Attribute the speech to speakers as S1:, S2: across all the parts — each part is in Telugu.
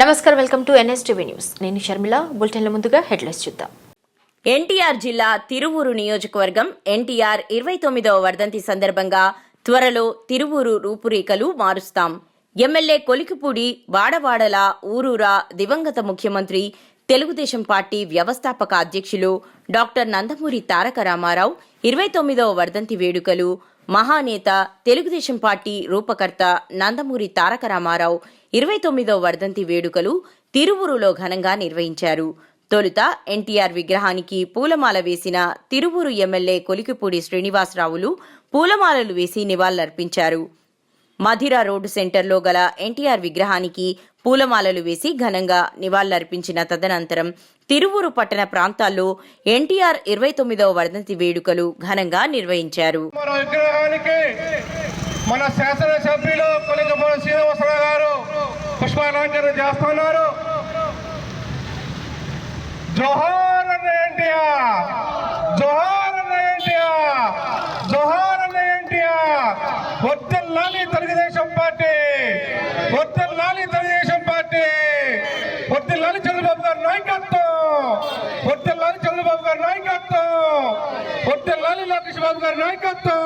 S1: నమస్కారం వెల్కమ్ టు ఎన్ఎస్టీవీ న్యూస్. నేను షర్మిల. బులెటిన్ల ముందుగా హెడ్లైన్స్ చూద్దాం.
S2: ఎన్టీఆర్ జిల్లా తిరువూరు నియోజకవర్గం ఎన్టీఆర్ ఇరవై తొమ్మిదవ వర్ధంతి సందర్భంగా త్వరలో తిరువూరు రూపురేఖలు మారుస్తాం. ఎమ్మెల్యే కొలికిపూడి వాడవాడల ఊరూరా దివంగత ముఖ్యమంత్రి తెలుగుదేశం పార్టీ వ్యవస్థాపక అధ్యక్షులు డాక్టర్ నందమూరి తారక రామారావు ఇరవై తొమ్మిదవ వర్ధంతి వేడుకలు మహానేత తెలుగుదేశం పార్టీ రూపకర్త నందమూరి తారక రామారావు ఇరవై తొమ్మిదవ వర్ధంతి వేడుకలు తిరువురులో ఘనంగా నిర్వహించారు. తొలుత ఎన్టీఆర్ విగ్రహానికి పూలమాల వేసిన తిరువురు ఎమ్మెల్యే కొలికిపూడి శ్రీనివాసరావులు పూలమాలలు వేసి నివాళులర్పించారు. మధిర రోడ్డు సెంటర్లో గల ఎన్టీఆర్ విగ్రహానికి పూలమాలలు వేసి ఘనంగా నివాళులర్పించిన తదనంతరం తిరువురు పట్టణ ప్రాంతాల్లో ఎన్టీఆర్ ఇరవై తొమ్మిదవ వర్ధంతి వేడుకలు ఘనంగా నిర్వహించారు.
S3: మన మన శాసనసభ్యులు కొలికపూడి శ్రీనివాసరావు గారు పుష్పాలంకరణ చేస్తున్నారు. జోహార్ అన్న ఎన్టీఆర్. జోహార్ అన్న ఎన్టీఆర్. జోహార్ అన్న ఎన్టీఆర్. వర్తిల్లాలి తెలుగుదేశం పార్టీ. వర్తిల్లాలి తెలుగుదేశం పార్టీ. వర్తిల్లాలి చంద్రబాబు గారు నాయకత్వం. వర్తిల్లాలి చంద్రబాబు గారు నాయకత్వం. వర్తిల్లాలి లోకేష్ బాబు గారు నాయకత్వం.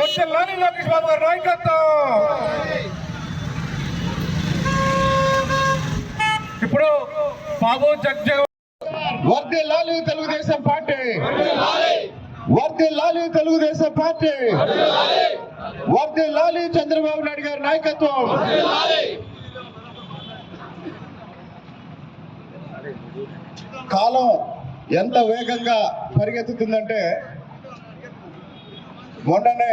S3: వర్తిల్లాలి లోకేష్ బాబు గారు నాయకత్వం. ఇప్పుడు బాబు జగ్జగ వర్దిల్లాలి తెలుగుదేశం పార్టీ. వర్దిల్లాలి తెలుగుదేశం పార్టీ. వర్దిల్లాలి చంద్రబాబు నాయుడు గారి నాయకత్వం. కాలం ఎంత వేగంగా పరిగెత్తుతుందంటే మొన్ననే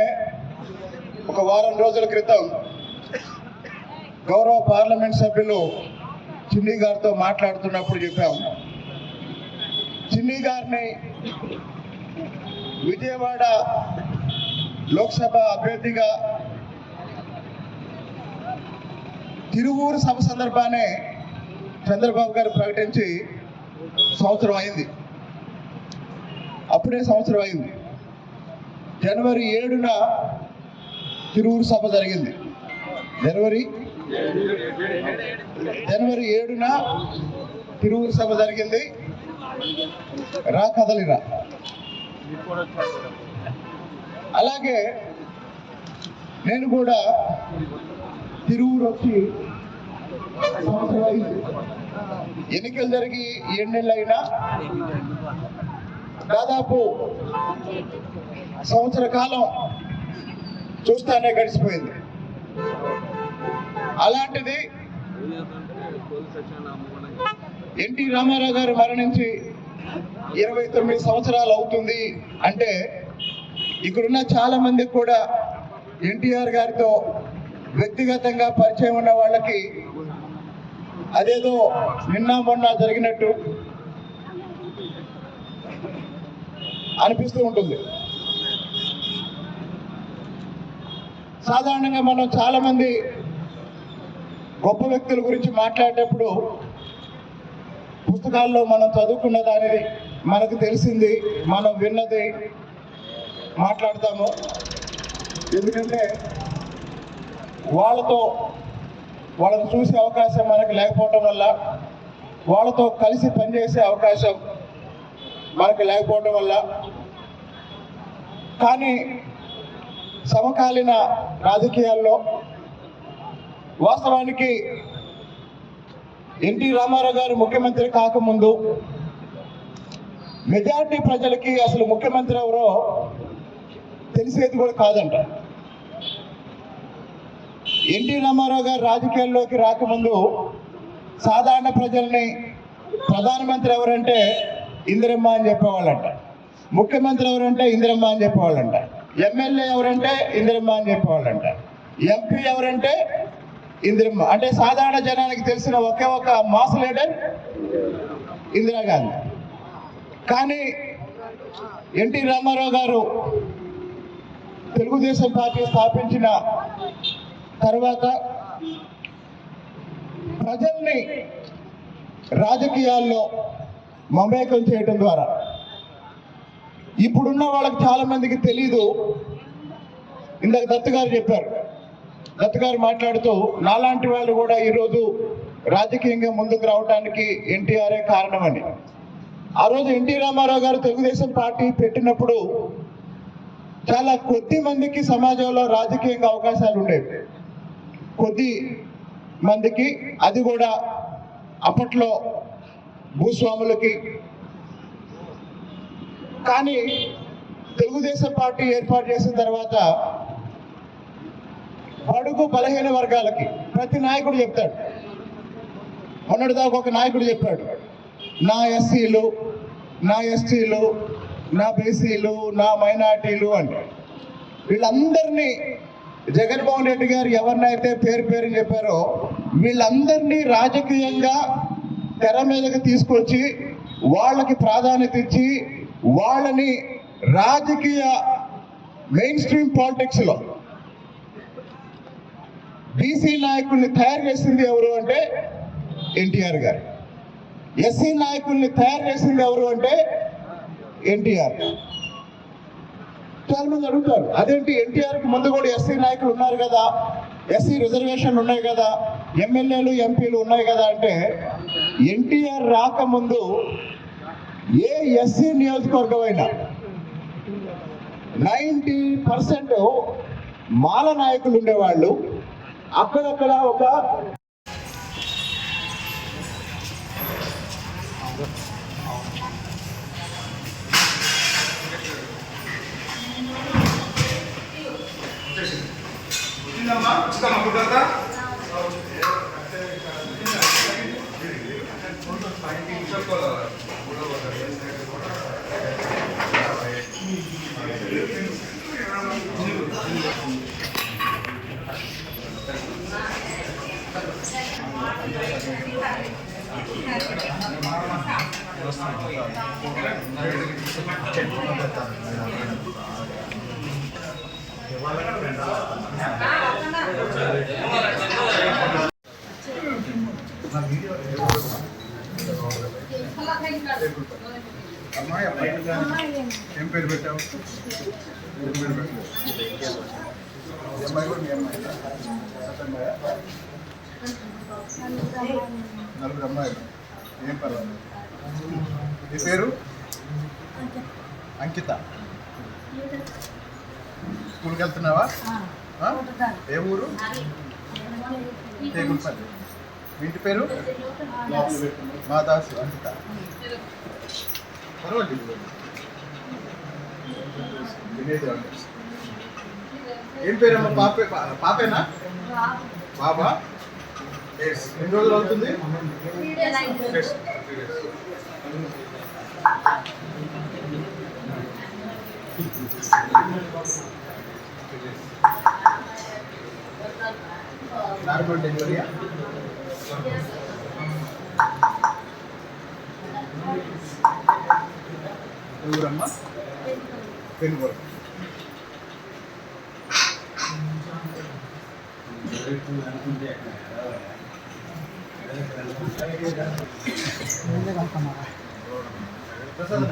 S3: ఒక వారం రోజుల క్రితం గౌరవ పార్లమెంట్ సభ్యులు చిన్ని గారితో మాట్లాడుతున్నప్పుడు చెప్పాం. చిన్ని గారిని విజయవాడ లోక్సభ అభ్యర్థిగా తిరువూరు సభ సందర్భానే చంద్రబాబు గారు ప్రకటించి సంవత్సరం అయింది. అప్పుడే సంవత్సరం అయింది. జనవరి ఏడున తిరువురు సభ జరిగింది. జనవరి జనవరి ఏడున తిరువురు సభ జరిగింది. రా కదలిరా అలాగే నేను కూడా తిరువురు వచ్చి సంవత్సరం ఎన్నికలు జరిగి ఏడు అయినా దాదాపు సంవత్సర కాలం చూస్తానే గడిచిపోయింది. అలాంటిది ఎన్టీ రామారావు గారు మరణించి ఇరవై తొమ్మిది సంవత్సరాలు అవుతుంది అంటే ఇక్కడున్న చాలా మందికి కూడా ఎన్టీఆర్ గారితో వ్యక్తిగతంగా పరిచయం ఉన్న వాళ్ళకి అదేదో నిన్న మొన్న జరిగినట్టు అనిపిస్తూ ఉంటుంది. సాధారణంగా మనం చాలా మంది గొప్ప వ్యక్తుల గురించి మాట్లాడేటప్పుడు పుస్తకాల్లో మనం చదువుకున్న దానిది మనకు తెలిసింది మనం విన్నది మాట్లాడతాము. ఎందుకంటే వాళ్ళతో వాళ్ళని చూసే అవకాశం మనకు లేకపోవటం వల్ల వాళ్ళతో కలిసి పనిచేసే అవకాశం మనకు లేకపోవటం వల్ల. కానీ సమకాలీన రాజకీయాల్లో వాస్తవానికి ఎన్టీ రామారావు గారు ముఖ్యమంత్రి కాకముందు మెజారిటీ ప్రజలకి అసలు ముఖ్యమంత్రి ఎవరో తెలిసేది కూడా కాదంట. ఎన్టీ రామారావు గారు రాజకీయాల్లోకి రాకముందు సాధారణ ప్రజల్ని ప్రధానమంత్రి ఎవరంటే ఇందిరమ్మ అని చెప్పేవాళ్ళంట. ముఖ్యమంత్రి ఎవరంటే ఇందిరమ్మ అని చెప్పేవాళ్ళంట. ఎమ్మెల్యే ఎవరంటే ఇందిరమ్మ అని చెప్పేవాళ్ళంట. ఎంపీ ఎవరంటే ఇందిరమ్మ. అంటే సాధారణ జనానికి తెలిసిన ఒకే ఒక మాస్ లీడర్ ఇందిరాగాంధీ. కానీ ఎన్టీ రామారావు గారు తెలుగుదేశం పార్టీ స్థాపించిన తర్వాత ప్రజల్ని రాజకీయాల్లో మమేకం చేయటం ద్వారా ఇప్పుడున్న వాళ్ళకి చాలా మందికి తెలీదు. ఇందాక దత్తు గారు చెప్పారు దత్ గారు మాట్లాడుతూ నాలాంటి వాళ్ళు కూడా ఈరోజు రాజకీయంగా ముందుకు రావడానికి ఎన్టీఆర్ఏ కారణమని. ఆ రోజు ఎన్టీ రామారావు గారు తెలుగుదేశం పార్టీ పెట్టినప్పుడు చాలా కొద్ది మందికి సమాజంలో రాజకీయంగా అవకాశాలు ఉండేవి. కొద్ది మందికి అది కూడా అప్పట్లో భూస్వాములకి. కానీ తెలుగుదేశం పార్టీ ఏర్పాటు చేసిన తర్వాత బడుగు బలహీన వర్గాలకి ప్రతి నాయకుడు చెప్తాడు. మొన్నటిదాకా ఒక నాయకుడు చెప్పాడు నా ఎస్సీలు నా ఎస్టీలు నా బీసీలు నా మైనార్టీలు అని వీళ్ళందరినీ జగన్మోహన్ రెడ్డి గారు ఎవరినైతే పేరు పేరు చెప్పారో వీళ్ళందరినీ రాజకీయంగా తెర మీదకి తీసుకొచ్చి వాళ్ళకి ప్రాధాన్యత ఇచ్చి వాళ్ళని రాజకీయ మెయిన్ స్ట్రీమ్ పాలిటిక్స్లో బీసీ నాయకుల్ని తయారు చేసింది ఎవరు అంటే ఎన్టీఆర్ గారు. ఎస్సీ నాయకుల్ని తయారు చేసింది ఎవరు అంటే ఎన్టీఆర్. చాలా మంది అడుగుతారు అదేంటి ఎన్టీఆర్కి ముందు కూడా ఎస్సీ నాయకులు ఉన్నారు కదా? ఎస్సీ రిజర్వేషన్లు ఉన్నాయి కదా? ఎమ్మెల్యేలు ఎంపీలు ఉన్నాయి కదా? అంటే ఎన్టీఆర్ రాకముందు ఏ ఎస్సీ నియోజకవర్గమైనా నైంటీ పర్సెంట్ మాల నాయకులు ఉండేవాళ్ళు. అక్కడక్కడ ఒక
S4: అమ్మాయి అబ్బాయి ఏం పేరు? పెట్టావు? ఏం పేరు పెట్టావు? అమ్మాయి కూడా మీ అమ్మాయి. నలుగురు అమ్మాయిలు. ఏం పర్వాలేదు. మీ పేరు? అంకిత. స్కూల్కి వెళ్తున్నావా? ఏ ఊరు? తేగుల్పల్లి. మీ ఇంటి పేరు? మాదాసు అంకిత. పర్వాలేదు ఏం పేరమ్మా పాపే పాపేనా బాబా ఎస్. ఎన్ని రోజులు అవుతుంది ఎస్. నార్మల్ డెలివరీయా ఎవరమ్మా పెనుగోలు ప్రసాద్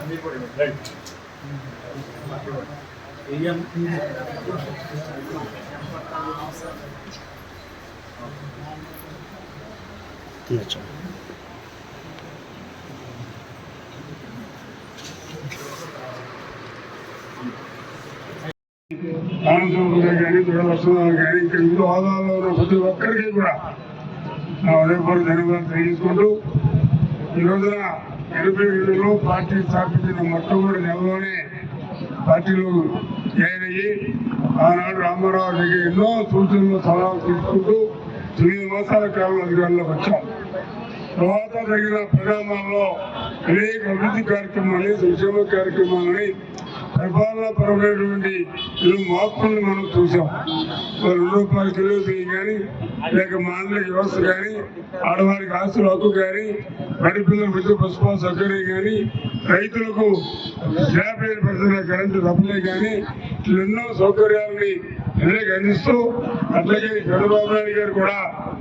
S4: అన్న,
S5: కానీ దురదర్శనాలు కానీ ఇక్కడ వివిధ హోదాల్లో ఉన్న ప్రతి ఒక్కరికి కూడా నా హృదయపూర్వక ధన్యవాదాలు తెలియజేసుకుంటూ ఈ రోజున ఎనభై ఏడులో పార్టీ స్థాపించిన మొట్టమొదటి నెలలోనే పార్టీలో జాయిన్ అయ్యి ఆనాడు రామారావు దగ్గర ఎన్నో సూచనలు సలహాలు తీసుకుంటూ తొమ్మిది మాసాల కాలంలో అధికారంలోకి వచ్చాం. తర్వాత తగిన పరిణామాల్లో అనేక అభివృద్ధి కార్యక్రమాలని సంక్షేమ కార్యక్రమాలని పరమైనటువంటి మార్పులను మనం చూసాం మరి రెండు రూపాయల కిలోలు కానీ లేక మానవ వ్యవస్థ కానీ ఆడవారికి ఆస్తుల హక్కు కానీ బడి పిల్లల విద్య పుష్పాల సౌకర్యం కానీ రైతులకు యాభై ఐదు పర్సెంట్ కరెంటు డబ్బులే కానీ ఇట్లా ఎన్నో సౌకర్యాలని ఎన్నిక అందిస్తూ అట్లాగే చంద్రబాబు నాయుడు గారు కూడా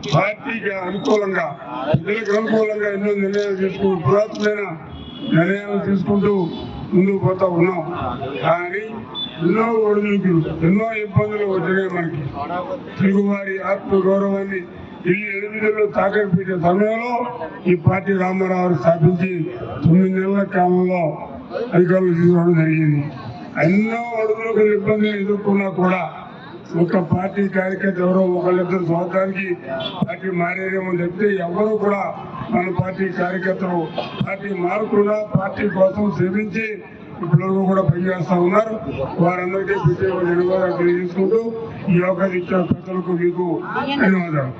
S5: పార్టీకి అనుకూలంగా ప్రజలకు అనుకూలంగా ఎన్నో నిర్ణయాలు తీసుకుంటూ పురాతనమైన నిర్ణయాలు తీసుకుంటూ ముందుకు పోతా ఉన్నాం. కానీ ఎన్నో ఒడిదుడుకులు ఎన్నో ఇబ్బందులు వచ్చినాయి మనకి. తెలుగువారి ఆత్మ గౌరవాన్ని ఢిల్లీ ఎనిమిదిలో తాకట్టు పెట్టే సమయంలో ఈ పార్టీ రామారావు స్థాపించి తొమ్మిది నెలల కాలంలో అధికారులు తీసుకోవడం జరిగింది. ఎన్నో అడుగులకు ఇబ్బందులు ఎదుర్కొన్నా కూడా ఒక పార్టీ కార్యకర్త ఎవరో ఒకళ్ళిద్దరు స్వార్థానికి పార్టీ మారేదేమో చెప్తే ఎవరు కూడా మన పార్టీ కార్యకర్తలు పార్టీ మారకుండా పార్టీ కోసం శ్రమించి ఇప్పటివరకు కూడా పనిచేస్తా ఉన్నారు. వారందరికీ ప్రత్యేక ధన్యవాదాలు తెలియజేసుకుంటూ ఈ అవకాశం ఇచ్చిన ప్రజలకు మీకు ధన్యవాదాలు.